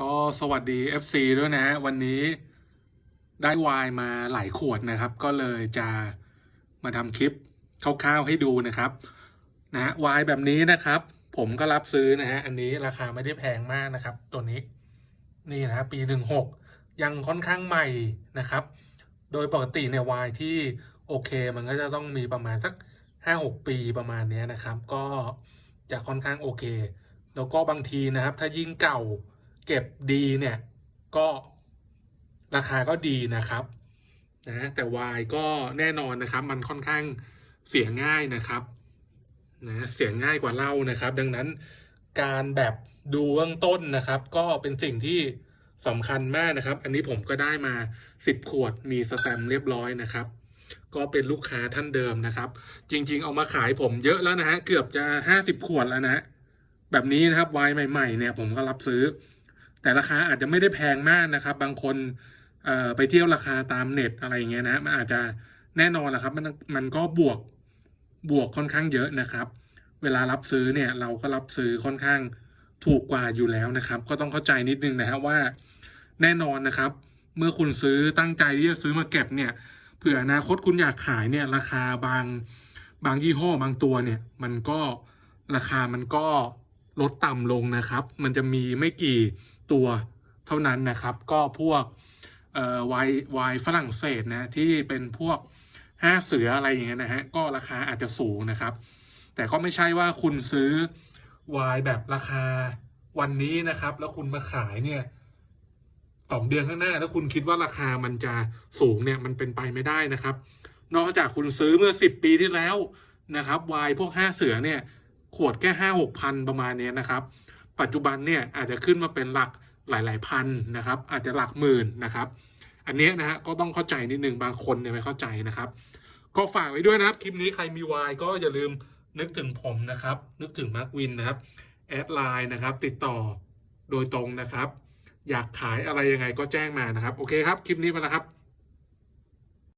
ก็สวัสดี FC ด้วยนะฮะวันนี้ได้วน์มาหลายขวดนะครับ ก็เลยจะมาทำคลิปคร่าวๆให้ดูนะครับนะฮะวน์แบบนี้นะครับ ผมก็รับซื้อนะฮะอันนี้ราคาไม่ได้แพงมากนะครับ ตัวนี้นี่นะครับปีหนึ่งหกยังค่อนข้างใหม่นะครับ โดยปกติเนี่ยวน์ที่โอเค มันก็จะต้องมีประมาณสักห้าหกปีประมาณนี้นะครับ ก็จะค่อนข้างโอเค แล้วก็บางทีนะครับ ถ้ายิ่งเก่า เก็บดีเนี่ยก็ราคาก็ดีนะครับนะแต่วายก็แน่นอนนะครับ มันค่อนข้างเสียง่ายนะครับนะเสียง่ายกว่าเหล้านะครับ ดังนั้นการแบบดูเบื้องต้นนะครับ ก็เป็นสิ่งที่สำคัญมากนะครับ อันนี้ผมก็ได้มาสิบขวดมีสแตมเรียบร้อยนะครับ ก็เป็นลูกค้าท่านเดิมนะครับ จริง ๆ เอามาขายผมเยอะแล้วนะฮะเกือบจะห้าสิบขวดแล้วนะแบบนี้นะครับไวน์ใหม่ ๆ เนี่ยผมก็รับซื้อ แต่ราคาอาจจะไม่ได้แพงมากนะครับ บางคนไปเที่ยวราคาตามเน็ตอะไรอย่างเงี้ยนะมันอาจจะแน่นอนแหละครับมันมันก็บวกบวกค่อนข้างเยอะนะครับ เวลารับซื้อเนี่ยเราก็รับซื้อค่อนข้างถูกกว่าอยู่แล้วนะครับ ก็ต้องเข้าใจนิดนึงนะครับว่าแน่นอนนะครับ เมื่อคุณซื้อตั้งใจที่จะซื้อมาเก็บเนี่ยเผื่ออนาคตคุณอยากขายเนี่ยราคาบางบางยี่ห้อบางตัวเนี่ย มันก็ราคามันก็ ลดต่ำลงนะครับ มันจะมีไม่กี่ตัวเท่านั้นนะครับ ก็พวกไวน์ไวฝรั่งเศสนะที่เป็นพวกห้าเสืออะไรอย่างเงี้ยนะฮะก็ราคาอาจจะสูงนะครับ แต่ก็ไม่ใช่ว่าคุณซื้อวน์แบบราคาวันนี้นะครับ แล้วคุณมาขายเนี่ยสองเดือนข้างหน้า แล้วคุณคิดว่าราคามันจะสูงเนี่ยมันเป็นไปไม่ได้นะครับ นอกจากคุณซื้อเมื่อสิบปีที่แล้วนะครับวน์พวกห้าเสือเนี่ย ขวดแค่ห้าหกพันประมาณนี้นะครับ ปัจจุบันเนี่ยอาจจะขึ้นมาเป็นหลักหลาย ๆ พันนะครับ อาจจะหลักหมื่นนะครับ อันนี้นะฮะก็ต้องเข้าใจนิดนึงบางคนเนี่ยไม่เข้าใจนะครับ ก็ฝากไว้ด้วยนะครับ คลิปนี้ใครมีวายก็อย่าลืมนึกถึงผมนะครับ นึกถึงมาร์ควินนะครับแอดไลน์นะครับ ติดต่อโดยตรงนะครับ อยากขายอะไรยังไงก็แจ้งมานะครับ โอเคครับ คลิปนี้ไปแล้วครับ